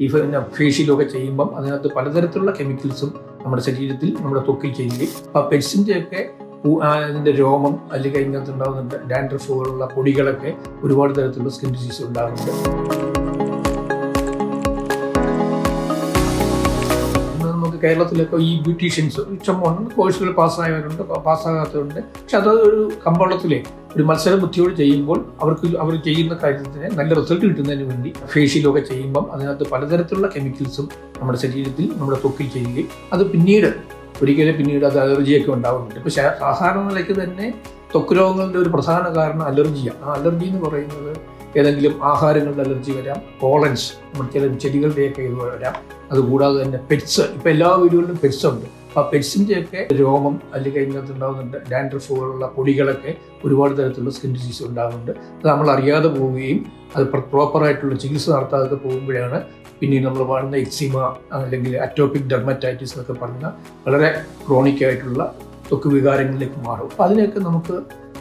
ഈ പറഞ്ഞ ഫേഷ്യലൊക്കെ ചെയ്യുമ്പം അതിനകത്ത് പലതരത്തിലുള്ള കെമിക്കൽസും നമ്മുടെ ശരീരത്തിൽ നമ്മുടെ തൊക്കിൽ ചെയ്യുകയും അപ്പോൾ പെറ്റ്സിന്റെയൊക്കെ അതിന്റെ രോമം അല്ലെങ്കിൽ അതിനകത്ത് ഉണ്ടാകുന്ന ഡാൻഡ്രഫ് പൊടികളൊക്കെ ഒരുപാട് തരത്തിലുള്ള സ്കിൻ ഡിസീസ് ഉണ്ടാകുന്നുണ്ട്. കേരളത്തിലൊക്കെ ഈ ബ്യൂട്ടീഷ്യൻസ് ഇഷ്ടംപോലെ കോഴ്സുകൾ പാസ്സായവരുണ്ട് പാസ്സാകാത്തവരുണ്ട് പക്ഷെ അതൊരു ഒരു കമ്പോളത്തിലെ ഒരു മത്സര ബുദ്ധിയോട് ചെയ്യുമ്പോൾ അവർക്ക് അവർ ചെയ്യുന്ന കാര്യത്തിന് നല്ല റിസൾട്ട് കിട്ടുന്നതിന് വേണ്ടി ഫേഷ്യലൊക്കെ ചെയ്യുമ്പം അതിനകത്ത് പലതരത്തിലുള്ള കെമിക്കൽസും നമ്മുടെ ശരീരത്തിൽ നമ്മുടെ തൊക്കിൽ ചെയ്യുകയും അത് പിന്നീട് ഒരിക്കലും പിന്നീട് അത് അലർജിയൊക്കെ ഉണ്ടാകുന്നുണ്ട് ഇപ്പോൾ സാധാരണ നിലയ്ക്ക് തന്നെ തൊക്ക് രോഗങ്ങളുടെ ഒരു പ്രധാന കാരണം അലർജിയാണ് ആ അലർജി എന്ന് പറയുന്നത് ഏതെങ്കിലും ആഹാരങ്ങളുടെ അലർജി വരാം പോളൻസ് നമ്മുടെ ചില ചെടികളുടെയൊക്കെ ഇത് വരാം. അതുകൂടാതെ തന്നെ പെറ്റ്സ് ഇപ്പം എല്ലാ വീടുകളിലും പെറ്റ്സ് ഉണ്ട്. ആ പെറ്റ്സിന്റെയൊക്കെ രോമം അല്ലെങ്കിൽ അതിനകത്ത് ഉണ്ടാകുന്നുണ്ട് ഡാൻഡ്രഫ് പോലുള്ള പൊടികളൊക്കെ ഒരുപാട് തരത്തിലുള്ള സ്കിൻ ഡിസീസ് ഉണ്ടാകുന്നുണ്ട് അത് നമ്മൾ അറിയാതെ പോവുകയും അത് പ്രോപ്പറായിട്ടുള്ള ചികിത്സ നടത്താതെ പോകുമ്പോഴാണ് പിന്നീട് നമ്മൾ കാണുന്ന എക്സിമ അല്ലെങ്കിൽ അറ്റോപിക് ഡെർമറ്റൈറ്റിസ് എന്നൊക്കെ പറഞ്ഞ വളരെ ക്രോണിക് ആയിട്ടുള്ള തൊക്ക് വികാരങ്ങളിലേക്ക് മാറും. അപ്പോൾ അതിനെയൊക്കെ നമുക്ക്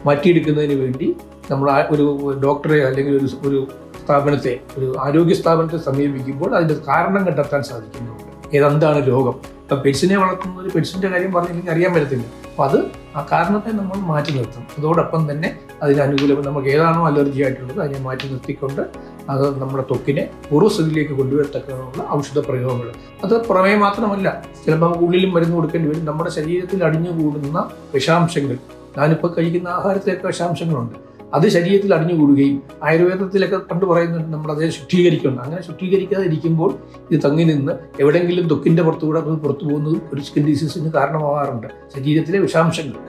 മാറ്റിയെടുക്കുന്നതിന് വേണ്ടി നമ്മൾ ഒരു ഡോക്ടറെ അല്ലെങ്കിൽ ഒരു ഒരു സ്ഥാപനത്തെ ഒരു ആരോഗ്യ സ്ഥാപനത്തെ സമീപിക്കുമ്പോൾ അതിന്റെ കാരണം കണ്ടെത്താൻ സാധിക്കുന്നുണ്ട്. ഏതെന്താണ് രോഗം? ഇപ്പം പെറ്റ്സിനെ വളർത്തുന്ന ഒരു പെറ്റ്സിന്റെ കാര്യം പറഞ്ഞില്ലെങ്കിൽ അറിയാൻ പറ്റത്തില്ല. അപ്പോൾ അത് ആ കാരണത്തെ നമ്മൾ മാറ്റി നിർത്തും അതോടൊപ്പം തന്നെ അതിന് അനുകൂലം നമുക്ക് ഏതാണോ അലർജി ആയിട്ടുള്ളത് അതിനെ മാറ്റി നിർത്തിക്കൊണ്ട് അത് നമ്മുടെ ത്വക്കിനെ പൂർവസ്ഥിതിയിലേക്ക് കൊണ്ടുവരത്തക്കുള്ള ഔഷധ പ്രയോഗങ്ങൾ. അത് പുറമേ മാത്രമല്ല ചിലപ്പോൾ നമുക്ക് ഉള്ളിലും മരുന്ന് കൊടുക്കേണ്ടി വരും. നമ്മുടെ ശരീരത്തിൽ അടിഞ്ഞുകൂടുന്ന വിഷാംശങ്ങൾ. ഞാനിപ്പോൾ കഴിക്കുന്ന ആഹാരത്തിലൊക്കെ വിഷാംശങ്ങളുണ്ട്. അത് ശരീരത്തിൽ അടിഞ്ഞുകൂടുകയും ആയുർവേദത്തിലൊക്കെ പണ്ട് പറയുന്നുണ്ട് നമ്മൾ അതേ ശുദ്ധീകരിക്കണം അങ്ങനെ ശുദ്ധീകരിക്കാതെ ഇരിക്കുമ്പോൾ ഇത് തങ്ങി നിന്ന് എവിടെയെങ്കിലും തൊക്കിന്റെ പുറത്തുകൂടെ പുറത്തു പോകുന്നതും ഒരു സ്കിൻ ഡിസീസിന് കാരണമാകാറുണ്ട് ശരീരത്തിലെ വിഷാംശങ്ങൾ.